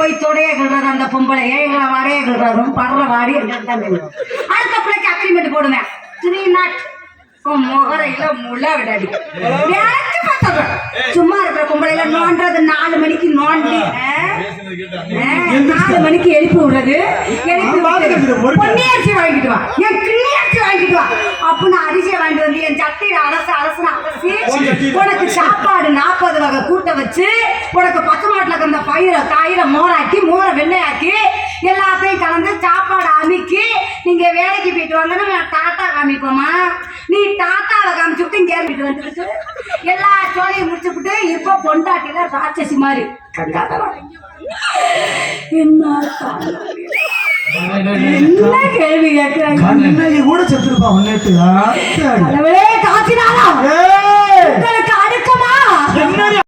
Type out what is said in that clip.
போய் தொடைய கிள்றது அந்த பொம்பளை ஏங்களை வரைய கிள்றதும் படுற வாடி தெரியும் அதுக்கப்புறம் அக்ரிமெண்ட் போடுவேன் த்ரீ நாட் உன் முகரையில முள்ள விடாடி. வேலைக்கு பார்த்தவ சும்மா இருக்கிற பொம்பளைல நோண்டுறது நாலு மணிக்கு நோண்டி நாலு மணிக்கு எழுப்பி விடுறது எழுப்பி பொன்னியரிசி வாங்கிட்டு வா. என் கிண்ணியரிசி வாங்கிட்டு வா அப்படின்னு அரிசியை வாங்கிட்டு சட்டையில அரசு அரசு அலசி உனக்கு சாப்பாடு நாற்பது வகை கூட்ட வச்சு உனக்கு பச்சை மாட்டில் கிடந்த பயிரை காயில மோராக்கி மோரை வெள்ளையாக்கி எல்லாத்தையும் கலந்து சாப்பாடு அமுக்கி நீங்க வேலைக்கு போயிட்டு வாங்கன்னு நான் டாட்டா காமிப்போமா நீ டாட்டாவை காமிச்சுட்டு இங்கே ஏறிட்டு வந்துட்டு எல்லா சோழையும் முடிச்சுப்புட்டு இப்போ பொண்டாட்டில ராட்சசி மாதிரி என்ன கேள்வி கேட்கிறாங்க கூட செத்துருப்பா உன்னிட்டு